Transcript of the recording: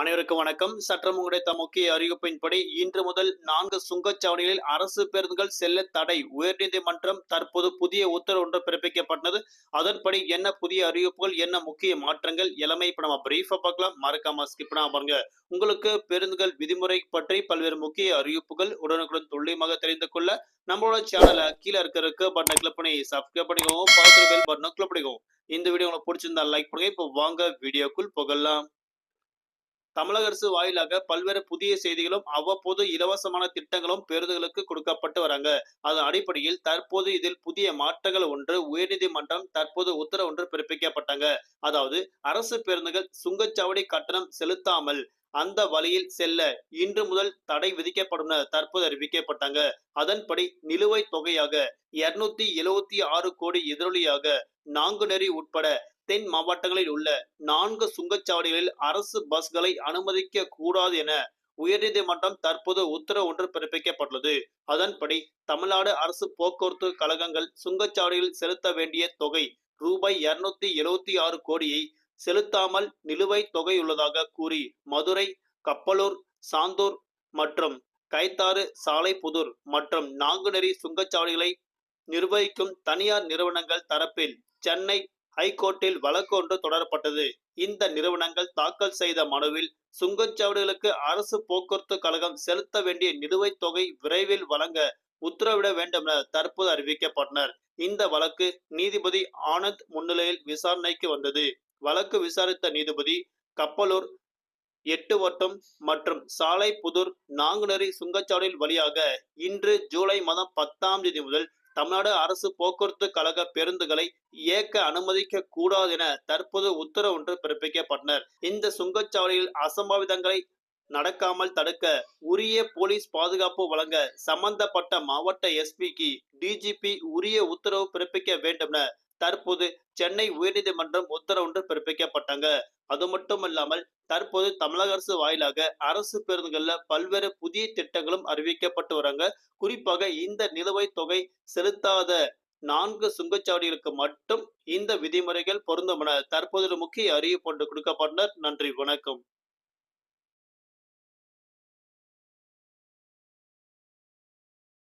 அனைவருக்கும் வணக்கம். சற்றம் உடைத்த முக்கிய அறிவிப்பின்படி இன்று முதல் நான்கு சுங்கச்சாவடிகளில் அரசு பேருந்துகள் செல்ல தடை. உயர்நீதிமன்றம் தற்போது புதிய உத்தரவு ஒன்று பிறப்பிக்கப்பட்டது. அதன்படி என்ன புதிய அறிவிப்புகள் என்ன முக்கிய மாற்றங்கள் எல்லாமே இப்ப நம்ம பிரீஃபா பார்க்கலாம். மறக்காம ஸ்கிப் பாருங்க. உங்களுக்கு பேருந்துகள் விதிமுறை பற்றி பல்வேறு முக்கிய அறிவிப்புகள் உடனுக்குடன் துல்லியமாக தெரிந்து கொள்ள நம்மளோட சேனலை கீழே இருக்க பட்டனை கிளிக் பண்ணி சப்ஸ்கிரைப் பண்ணிக்கோங்க. பக்கத்தில் பெல் பட்டனை கிளிக் பண்ணிக்கோங்க. இந்த வீடியோ உங்களுக்கு பிடிச்சிருந்தா லைக் பண்ணுங்க. இப்போ வாங்க வீடியோக்குள் போகலாம். தமிழக அரசு வாயிலாக பல்வேறு புதிய செய்திகளும் அவ்வப்போது இலவசமான திட்டங்களும் பேருந்துகளுக்கு கொடுக்கப்பட்டு வராங்க. அதன் அடிப்படையில் தற்போது இதில் புதிய மாற்றங்கள் ஒன்று உயர்நீதிமன்றம் தற்போது உத்தரவு ஒன்று பிறப்பிக்கப்பட்டாங்க. அதாவது அரசு பேருந்துகள் சுங்கச்சாவடி கட்டணம் செலுத்தாமல் அந்த வழியில் செல்ல இன்று முதல் தடை விதிக்கப்படும் தற்போது அறிவிக்கப்பட்டாங்க. அதன்படி நிலுவைத் தொகையாக இருநூத்தி எழுவத்தி ஆறு கோடி எதிரொலியாக நாங்குநெறி உட்பட தென் மாவட்டங்களில் உள்ள நான்கு சுங்கச்சாவடிகளில் அரசு பஸ்களை அனுமதிக்க கூடாது என உயர்நீதிமன்றம் தற்போது உத்தரவு ஒன்று பிறப்பிக்கப்பட்டுள்ளது. அதன்படி தமிழ்நாடு அரசு போக்குவரத்து கழகங்கள் சுங்கச்சாவடியில் செலுத்த வேண்டிய தொகை ரூபாய் இருநூத்தி எழுவத்தி ஆறு கோடியை செலுத்தாமல் நிலுவைத் தொகை உள்ளதாக கூறி மதுரை கப்பலூர் சாந்தூர் மற்றும் கைத்தாறு சாலைப்புதூர் மற்றும் நாங்குநேரி சுங்கச்சாவடிகளை நிர்வகிக்கும் தனியார் நிறுவனங்கள் தரப்பில் சென்னை ஹைகோர்ட்டில் வழக்கு ஒன்று தொடரப்பட்டது. இந்த நிறுவனங்கள் தாக்கல் செய்த மனுவில் சுங்கச்சாவடிகளுக்கு அரசு போக்குவரத்து கழகம் செலுத்த வேண்டிய நிலுவைத் தொகை விரைவில் வழங்க உத்தரவிட வேண்டும் என தற்போது அறிவிக்கப்பட்டனர். இந்த வழக்கு நீதிபதி ஆனந்த் முன்னிலையில் விசாரணைக்கு வந்தது. வழக்கு விசாரித்த நீதிபதி கப்பலூர் எட்டு வட்டம் மற்றும் சாலை புதூர் நாங்குநேரி சுங்கச்சாவடியில் வழியாக இன்று ஜூலை மாதம் பத்தாம் தேதி முதல் தமிழ்நாடு அரசு போக்குவரத்து கழக பேருந்துகளை இயக்க அனுமதிக்க கூடாது என தற்போது உத்தரவு ஒன்று பிறப்பிக்கப்பட்டனர். இந்த சுங்கச்சாவடியில் அசம்பாவிதங்களை நடக்காமல் தடுக்க உரிய போலீஸ் பாதுகாப்பு வழங்க சம்பந்தப்பட்ட மாவட்ட எஸ்பிக்கு டிஜிபி உரிய உத்தரவு பிறப்பிக்க வேண்டும் என தற்போது சென்னை உயர்நீதிமன்றம் உத்தரவுன்று பிறப்பிக்கப்பட்டாங்க. அது மட்டும் இல்லாமல் தற்போது தமிழக அரசு வாயிலாக அரசு பேருந்துகள்ல பல்வேறு புதிய திட்டங்களும் அறிவிக்கப்பட்டு வராங்க குறிப்பாக இந்த நிலுவைத் தொகை செலுத்தாத நான்கு சுங்கச்சாவடிகளுக்கு மட்டும் இந்த விதிமுறைகள் பொருந்தும் என தற்போது முக்கிய அறிவிப்பு ஒன்று கொடுக்கப்பட்டனர். நன்றி வணக்கம்.